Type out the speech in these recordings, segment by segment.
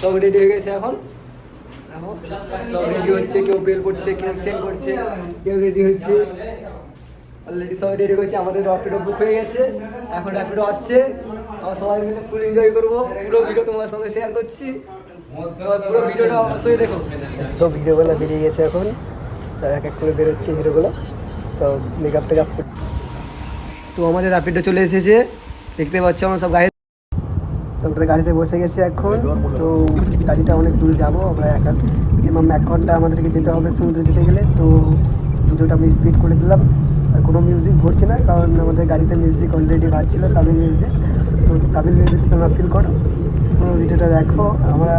সব রেডি হয়ে গেছে এখন। সব রেডি হচ্ছে কেউ বেল করছে কেউ সেল করছে কেউ রেডি হচ্ছে। অলরেডি সবাই রেডি করছে আমাদের র্যাপিডো বুক হয়ে গেছে। এখন র্যাপিডো আসছে। আমরা সবাই মিলে ফুল এনজয় করব। পুরো ভিডিও তোমার সঙ্গে শেয়ার করছি। পুরো ভিডিওটা অবশ্যই দেখো। সব হিরোগুলো বেরিয়ে গেছে এখন। এক এক করে বেরোচ্ছে হিরোগুলো। সব মেকআপ টেকআপ তো আমাদের র্যাপিডো চলে এসেছে। দেখতে পাচ্ছ আমরা সব গাড়ি তো আমরা গাড়িতে বসে গেছি এখন। তো গাড়িটা অনেক দূর যাব, আমরা একা। মিনিমাম এক ঘণ্টা আমাদেরকে যেতে হবে সমুদ্রে যেতে গেলে। তো ভিডিওটা আমি স্পিড করে দিলাম। আর কোনো মিউজিক ভরছি না, কারণ আমাদের গাড়িতে মিউজিক অলরেডি বাজছিল, তামিল মিউজিক তো তামিল মিউজিক তোমরা ফিল করো। পুরো ভিডিওটা দেখো। আমরা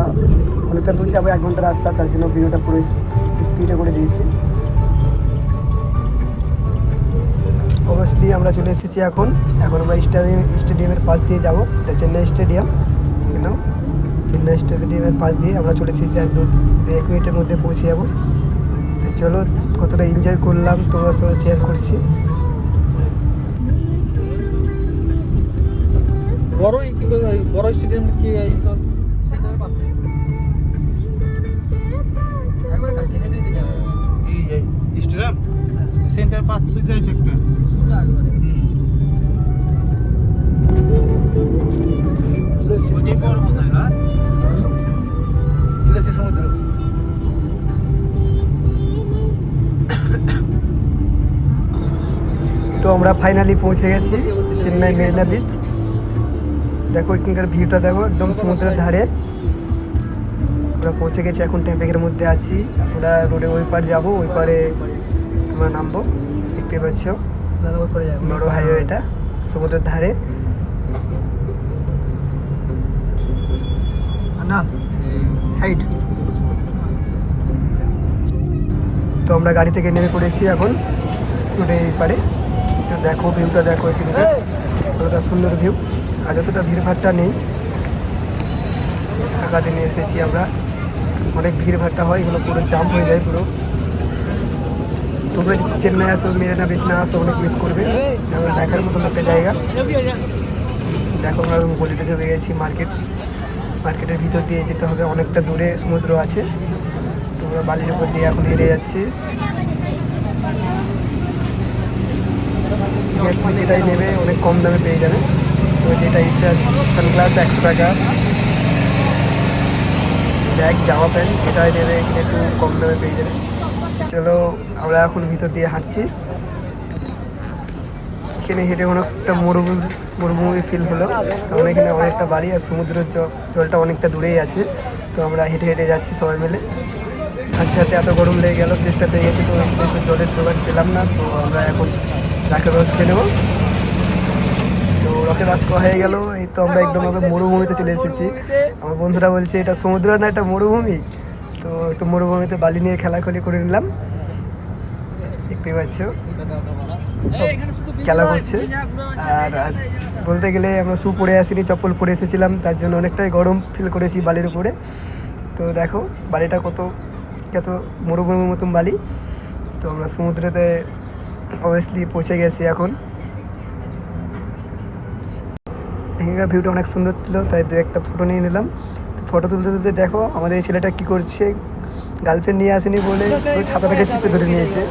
অনেকটা দূর যাব, এক ঘণ্টা রাস্তা, তার জন্য ভিডিওটা পুরো স্পিডে করে দিয়েছি। অবভিয়াসলি আমরা চলে এসেছি এখন। এখন আমরা স্টেডিয়াম স্টেডিয়ামের পাশ দিয়ে যাব। এটা চেন্নাই স্টেডিয়াম এখানেও চেন্নাই স্টেডিয়ামের পাশ দিয়ে আমরা চলে এসেছি এক দু এক মিনিটের মধ্যে পৌঁছে যাব। তো চলো, কতটা এনজয় করলাম, তোমার সঙ্গে শেয়ার করছি। বড় বড় স্টেডিয়াম কি সেন্টারের পাশে? সেন্টার পাঁচ সুইতে আছে একটা। তো আমরা ফাইনালি পৌঁছে গেছি, চেন্নাই মেরিনা বিচ দেখো এখানকার ভিউটা দেখো, একদম সমুদ্রের ধারে। আমরা পৌঁছে গেছি, এখন ট্যাম্পেকের মধ্যে আছি। আমরা রোডে ওই পার যাব, ওই পারে আমরা নামবো দেখতে পাচ্ছ? বড় হাইওয়েটা সমুদ্রের ধারে। না সাইড। তো আমরা গাড়ি থেকে নেমে পড়েছি এখন রোডে এই পারে। তো দেখো ভিউটা দেখো এখানকার কতটা সুন্দর ভিউ আর যতটা ভিড়ভাড়টা নেই ফাঁকা দিনে এসেছি আমরা। অনেক ভিড়ভাড়টা হয় এগুলো পুরো জাম হয়ে যায় পুরো। তোমরা চেন্নাই আসো মেরিনা বিচ না আসো, অনেক মিস করবে। দেখার মতন একটা জায়গা। দেখো, আমরা গলিতে ঢুকে গেছি মার্কেট মার্কেটের ভিতর দিয়ে যেতে হবে, অনেকটা দূরে সমুদ্র আছে। তোমরা বালির উপর দিয়ে এখন হেঁটে যাচ্ছি। যেটাই নেবে, অনেক কম দামে পেয়ে যাবে। তো যেটা ইচ্ছা সানগ্লাস একশো টাকা। ব্যাগ জামা প্যান্ট, যেটাই নেবে, এখানে একটু কম দামে পেয়ে যাবে। চলো আমরা এখন ভিতর দিয়ে হাঁটছি। এখানে হেঁটে অনেকটা মরুভূমি মরুভূমি ফিল হলো। কারণ এখানে অনেকটা বাড়ি আর সমুদ্রের জ- জলটা অনেকটা দূরেই আছে। তো আমরা হেঁটে হেঁটে যাচ্ছি সবাই মিলে। হাঁটতে হাঁটতে এত গরম লেগে গেল চেষ্টা পেয়ে গেছি, তো জলের জোগাড় পেলাম না। তো আমরা এখন রাখের রস খেয়ে নেব। তো রকের রাস হয়ে গেল। এই তো আমরা একদম মরুভূমিতে চলে এসেছি। আমার বন্ধুরা বলছে, এটা সমুদ্র না, এটা মরুভূমি? তো একটু মরুভূমিতে বালি নিয়ে খেলাখুলি করে নিলাম। দেখতে পাচ্ছ। খেলা করছে। আর বলতে গেলে আমরা শু পরে আসিনি, চপ্পল পরে এসেছিলাম, তার জন্য অনেকটাই গরম ফিল করেছি বালির উপরে। তো দেখো, বালিটা কত কত মরুভূমির মতন বালি। তো আমরা সমুদ্রেতে অবভিয়াসলি পৌঁছে গেছি এখন। এখানকার ভিউটা অনেক সুন্দর ছিল, তাই দু একটা ফটো নিয়ে নিলাম। ফটো তুলতে তুলতে দেখো আমাদের এই ছেলেটা কী করছে? গার্লফ্রেন্ড নিয়ে আসেনি বলে পুরো ছাতাটাকে চিপে ধরে নিয়েছে।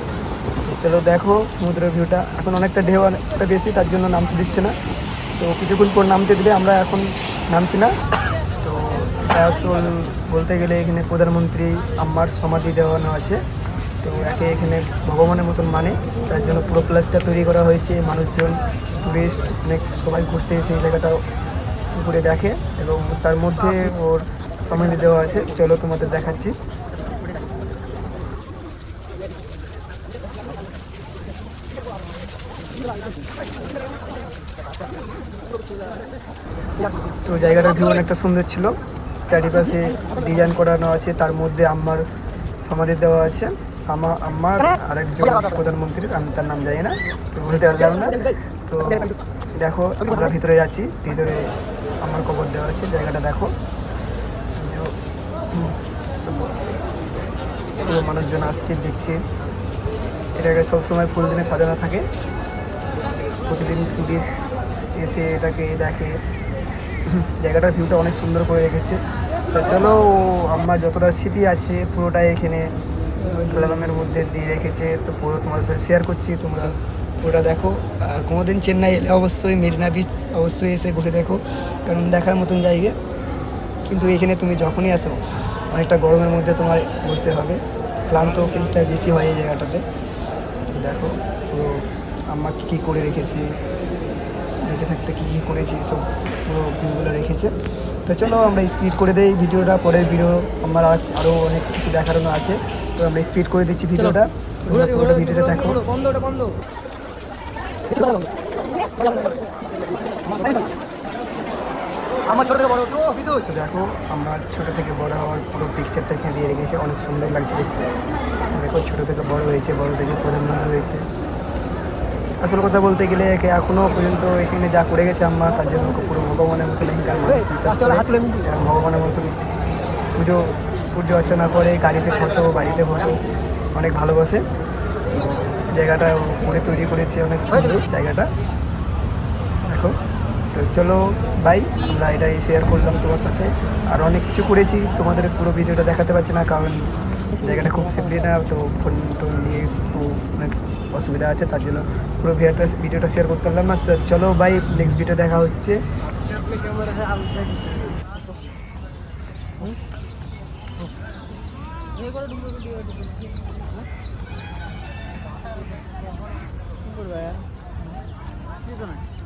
চলো দেখো সমুদ্রের ভিউটা এখন অনেকটা ঢেউ অনেকটা বেশি তার জন্য নামতে দিচ্ছে না। তো কিছুক্ষণ পর নামতে দিলে আমরা এখন নামছি না। তো এটা আসল বলতে গেলে এখানে প্রধানমন্ত্রী আম্মার সমাধি দেওয়ানো আছে। তো একে এখানে ভগবানের মতন মানে। তার জন্য পুরো প্লাসটা তৈরি করা হয়েছে। মানুষজন টুরিস্ট অনেক সবাই ঘুরতে এসে এই জায়গাটা ঘুরে দেখে এবং তার মধ্যে ওর সমাধি দেওয়া আছে। চলো তোমাদের দেখাচ্ছি। তো জায়গাটার ভিউ অনেকটা সুন্দর ছিল। চারিপাশে ডিজাইন করানো আছে, তার মধ্যে আম্মার সমাধি দেওয়া আছে। আমার আম্মার আরেকজন প্রধানমন্ত্রীর, আমি তার নাম জানি না, তো বলতে পারলাম না। তো দেখো, আমরা ভিতরে যাচ্ছি, ভিতরে আমার কবর দেওয়া আছে, জায়গাটা দেখো। পুরো মানুষজন আসছে, দেখছে। এটাকে সবসময় ফুল দিনে সাজানো থাকে। প্রতিদিন টুরিস্ট এসে এটাকে দেখে। জায়গাটার ভিউটা অনেক সুন্দর করে রেখেছে। তো চলো, আমার যতটা স্মৃতি আছে পুরোটাই এখানে অ্যালবামের মধ্যে দিয়ে রেখেছে। তো পুরো তোমার সাথে শেয়ার করছি, তোমরা পুরোটা দেখো। আর কোনোদিন চেন্নাই এলে অবশ্যই মেরিনা বিচ অবশ্যই এসে ঘুরে দেখো। কারণ দেখার মতন জায়গা। কিন্তু এখানে তুমি যখনই আসো অনেকটা গরমের মধ্যে তোমার ঘুরতে হবে। ক্লান্ত ফিলটা বেশি হয় এই জায়গাটাতে। তো দেখো পুরো আম্মা কী কী করে রেখেছি বেঁচে থাকতে কী কী করেছি সব পুরো ভিউগুলো রেখেছে। তো চলো আমরা স্পিড করে দেই ভিডিওটা পরের ভিডিও আমার আর আরও অনেক কিছু দেখানো আছে। তো আমরা স্পিড করে দিচ্ছি ভিডিওটা। তোমরা পুরোটা ভিডিওটা দেখো। আমার ছোট থেকে বড় তো দেখো আমার ছোট থেকে বড় হওয়ার পুরো পিকচারটা এখানে দিয়ে রেখেছে। অনেক সুন্দর লাগছে দেখতে। দেখো ছোট থেকে বড় হয়েছে বড় থেকে প্রধানমন্ত্রী হয়েছে। আসল কথা বলতে গেলে একে এখনও পর্যন্ত এখানে যা করে গেছে আম্মা তার জন্য ওকে পুরো ভগবানের মতো এখানকার মানুষ বিশ্বাস করে ভগবানের মতন পুজো পুজো অর্চনা করে গাড়িতে ফটো বাড়িতে ফটো অনেক ভালোবাসে। জায়গাটা করে তৈরি করেছে অনেক সুন্দর জায়গাটা। দেখো তো চলো বাই আমরা এটাই শেয়ার করলাম তোমার সাথে। আর অনেক কিছু করেছি তোমাদের পুরো ভিডিওটা দেখাতে পারছি না কারণ জায়গাটা খুব সিম্পলি না তো ফোন টোন নিয়ে একটু অনেক অসুবিধা আছে তার জন্য পুরো ভিডিওটা ভিডিওটা শেয়ার করতে পারলাম না। তো চলো বাই নেক্সট ভিডিও দেখা হচ্ছে। 음. 충분해. 왜? 시그널.